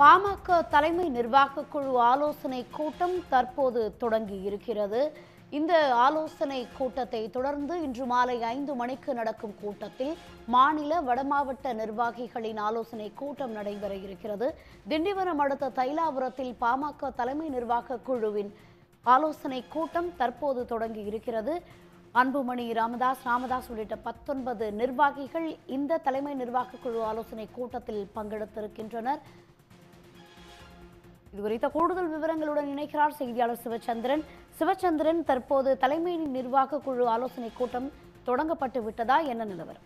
பாமக தலைமை நிர்வாக குழு ஆலோசனை கூட்டம் தற்போது தொடங்கி இருக்கிறது. இந்த ஆலோசனை கூட்டத்தை தொடர்ந்து இன்று மாலை ஐந்து மணிக்கு நடக்கும் கூட்டத்தில் மாநில வடமாவட்ட நிர்வாகிகளின் ஆலோசனை கூட்டம் நடைபெற இருக்கிறது. திண்டிவனம் அடுத்த தைலாபுரத்தில் பாமக தலைமை நிர்வாக குழுவின் ஆலோசனை கூட்டம் தற்போது தொடங்கி இருக்கிறது. அன்புமணி ராமதாஸ் ராமதாஸ் உள்ளிட்ட பத்தொன்பது நிர்வாகிகள் இந்த தலைமை நிர்வாக குழு ஆலோசனை கூட்டத்தில் பங்கெடுத்திருக்கின்றனர். இது குறித்த கூடுதல் விவரங்களுடன் இணைக்கிறார் செய்தியாளர் சிவச்சந்திரன். சிவச்சந்திரன் தற்போது தலைமை நிர்வாக குழு ஆலோசனை கூட்டம் தொடங்கப்பட்டு விட்டதா என்ன நிலவரம்?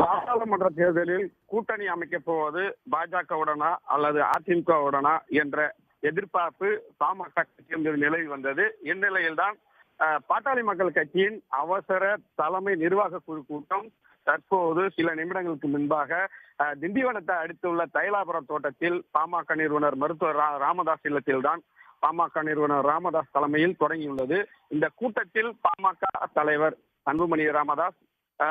நாடாளுமன்ற தேர்தலில் கூட்டணி அமைக்கப் போவது பாஜகவுடனா அல்லது அதிமுகவுடனா என்ற எதிர்பார்ப்பு பாமக கட்சியின் நிலை வந்தது. இந்நிலையில்தான் பாட்டாளி மக்கள் கட்சியின் அவசர தலைமை நிர்வாக குழு கூட்டம் தற்போது சில நிமிடங்களுக்கு முன்பாக திண்டிவனத்தை அடுத்துள்ள தைலாபுரம் தோட்டத்தில் பாமக நிறுவனர் மருத்துவர் ரா- ராமதாஸ் இல்லத்தில்தான் பாமக நிறுவனர் ராமதாஸ் தலைமையில் தொடங்கியுள்ளது. இந்த கூட்டத்தில் பாமக தலைவர் அன்புமணி ராமதாஸ்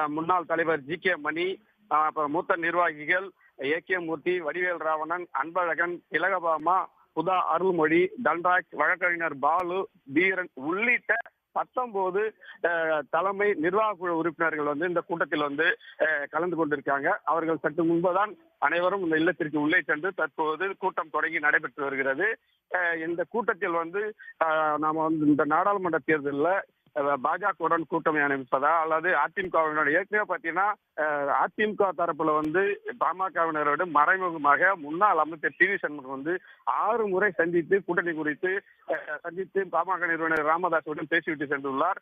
முன்னாள் தலைவர் ஜி கே மணி அப்புறம் மூத்த நிர்வாகிகள் ஏ கே மூர்த்தி வடிவேல் ராவணன் அன்பழகன் திலகபாமா புதா அருள்மொழி தன்ராஜ் வழக்கறிஞர் பாலு வீரன் உள்ளிட்ட பத்தொன்பது தலைமை நிர்வாக குழு உறுப்பினர்கள் வந்து இந்த கூட்டத்தில் வந்து கலந்து கொண்டிருக்காங்க. அவர்கள் சற்று முன்புதான் அனைவரும் இந்த இல்லத்திற்கு உள்ளே சென்று தற்போது கூட்டம் தொடங்கி நடைபெற்று வருகிறது. இந்த கூட்டத்தில் வந்து நாம வந்து இந்த நாடாளுமன்ற தேர்தலில் பாஜகவுடன் கூட்டணி அமைப்பதா அல்லது அதிமுகவினர் ஏற்கனவே பார்த்தீங்கன்னா அதிமுக தரப்புல வந்து பாமகவினரோடு மறைமுகமாக முன்னாள் அமைச்சர் டி வி சண்முகம் வந்து ஆறு முறை சந்தித்து கூட்டணி குறித்து சந்தித்து பாமக நிறுவனர் ராமதாசுடன் பேசிவிட்டு சென்றுள்ளார்.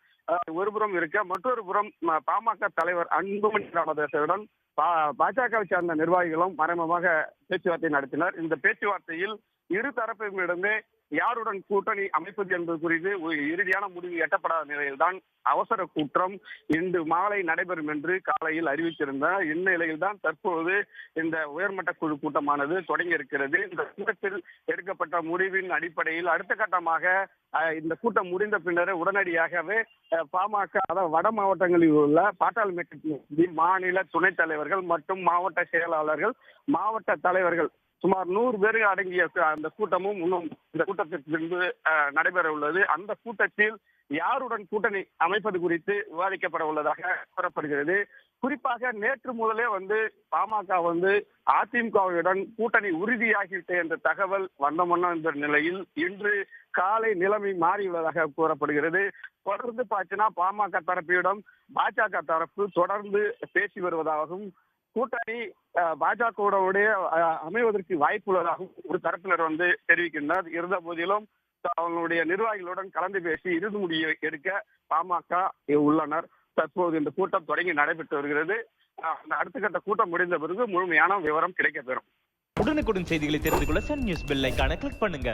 ஒருபுறம் இருக்க மற்றொரு புறம் பாமக தலைவர் அன்புமணி ராமதாசுடன் பா- பாஜகவை சார்ந்த நிர்வாகிகளும் மறைமுகமாக பேச்சுவார்த்தை நடத்தினர். இந்த பேச்சுவார்த்தையில் இரு தரப்பிடமே யாருடன் கூட்டணி அமைப்பது என்பது குறித்து ஒரு இறுதியான முடிவு எட்டப்படாத நிலையில்தான் அவசர கூட்டம் இன்று மாலை நடைபெறும் என்று காலையில் அறிவித்திருந்த இந்நிலையில் தான் தற்போது இந்த உயர்மட்ட குழு கூட்டமானது தொடங்கி இருக்கிறது. இந்த கூட்டத்தில் எடுக்கப்பட்ட முடிவின் அடிப்படையில் அடுத்த கட்டமாக அஹ், இந்த கூட்டம் முடிந்த பின்னரே உடனடியாகவே பாமக அதாவது வட மாவட்டங்களில் உள்ள பாட்டாளி மாநில துணைத் தலைவர்கள் மற்றும் மாவட்ட செயலாளர்கள் மாவட்ட தலைவர்கள் சுமார் நூறு பேர் அடங்கிய அந்த கூட்டமும் இன்னும் இந்த கூட்டத்திற்கு பின்பு நடைபெற உள்ளது. அந்த கூட்டத்தில் யாருடன் கூட்டணி அமைப்பது குறித்து விவாதிக்கப்பட உள்ளதாக கூறப்படுகிறது. குறிப்பாக நேற்று முதலே வந்து பாமக வந்து அதிமுகவுடன் கூட்டணி உறுதியாகிவிட்ட என்ற தகவல் வந்தமன்ன என்ற நிலையில் இன்று காலை நிலைமை மாறியுள்ளதாக கூறப்படுகிறது. தொடர்ந்து பார்த்தீங்கன்னா பாமக தரப்பிடம் பாஜக தரப்பு தொடர்ந்து பேசி வருவதாகவும் கூட்டணி பாஜகவுடைய அமைவதற்கு வாய்ப்பு ஒரு தரப்பினர் வந்து தெரிவிக்கின்றனர். இருந்த போதிலும் அவங்களுடைய நிர்வாகிகளுடன் கலந்து பேசி இறுதி முடிவை எடுக்க பாமக உள்ளனர். தற்போது இந்த கூட்டம் தொடங்கி நடைபெற்று வருகிறது. அந்த அடுத்த கட்ட கூட்டம் முடிந்த பிறகு முழுமையான விவரம் கிடைக்கப்பெறும். உடனுக்குடன் செய்திகளை தெரிந்து கொள்ள சன் நியூஸ் பெல் கிளிக் பண்ணுங்க.